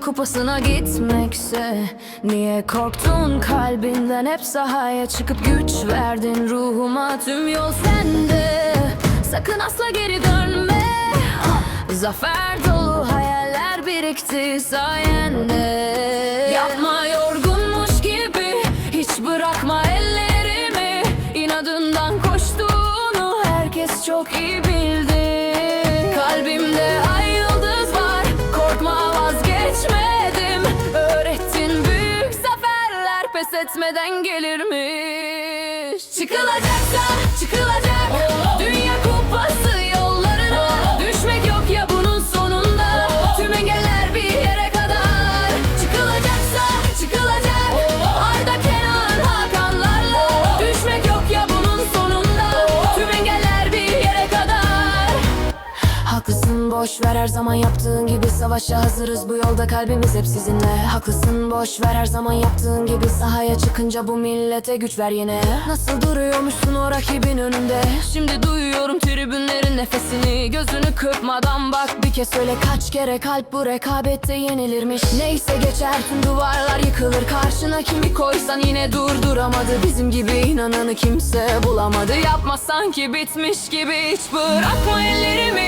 Kupasına gitmekse Niye korktun? Kalbinden hep sahaya çıkıp güç verdin ruhuma. Tüm yol sende. Sakın asla geri dönme. Zafer dolu hayaller birikti sayende. Yapma yorgunmuş gibi hiç bırakma ellerimi. İnadından koştuğunu herkes çok iyi bildi etmeden gelirmiş. Çıkılacaksa çıkılacak boş ver her zaman yaptığın gibi Savaşa hazırız. Bu yolda kalbimiz hep sizinle. Haklısın boş ver her zaman yaptığın gibi Sahaya çıkınca bu millete güç ver yine. Nasıl duruyormuşsun o rakibin önünde? Şimdi duyuyorum tribünlerin nefesini. Gözünü kırpmadan bak bir kez söyle Kaç kere kalp bu rekabette yenilirmiş. Neyse geçer tüm duvarlar yıkılır. Karşına kimi koysan yine durduramadı. Bizim gibi inananı kimse bulamadı. Yapma sanki bitmiş gibi hiç bırakma ellerimi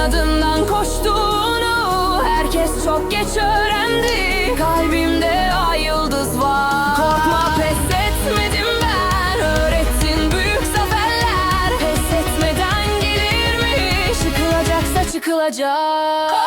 İnadından koştuğunu herkes çok geç öğrendi. Kalbimde ay yıldız var. Korkma pes etmedim ben. Öğrettin büyük zaferler. Pes etmeden gelirmiş Çıkılacaksa çıkılacak